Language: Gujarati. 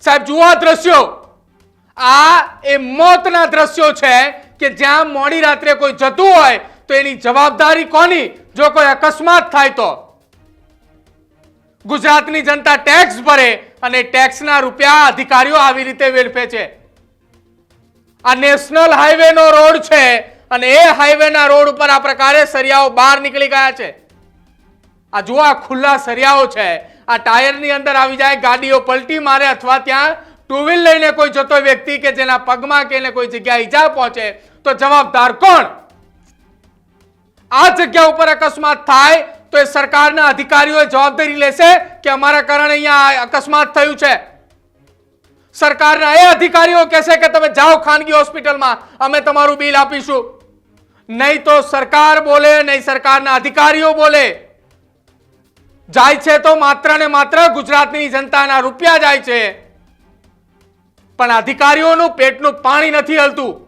સાહેબ, જુઓ આ દ્રશ્યો. આ એ મોતના દ્રશ્યો છે કે જ્યાં મોડી રાત્રે કોઈ જતું હોય તો એની જવાબદારી કોની? જો કોઈ અકસ્માત થાય તો. ગુજરાતની જનતા ટેક્સ ભરે અને ટેક્સના રૂપિયા અધિકારીઓ આવી રીતે વેડફે છે. આ નેશનલ હાઈવેનો રોડ છે અને એ હાઈવેના રોડ ઉપર આ પ્રકારે સરિયાઓ બહાર નીકળી ગયા છે. આ જુઓ આ ખુલ્લા સરિયાઓ છે આ ટાયરની અંદર આવી જાય, ગાડીઓ પલટી મારે અથવા ત્યાં ટુ વ્હીલ લઈને કોઈ જતો વ્યક્તિ કે જેના પગમાં કે એને કોઈ જગ્યાએ ઈજા પહોંચે, તો જવાબદાર કોણ? આ જગ્યા ઉપર અકસ્માત થાય, તો એ સરકારના અધિકારીઓએ જવાબદારી લેશે કે અમારા કારણે અહીંયા અકસ્માત થયું છે. સરકારના એ અધિકારીઓ કહેશે કે તમે જાઓ ખાનગી હોસ્પિટલમાં, અમે તમારું બિલ આપીશું. નહીં તો સરકાર બોલે, નહીં સરકારના અધિકારીઓ બોલે. જાય છે તો માત્ર ને માત્ર ગુજરાતની જનતાના રૂપિયા જાય છે. પણ અધિકારીઓનું પેટનું પાણી નથી હલતું.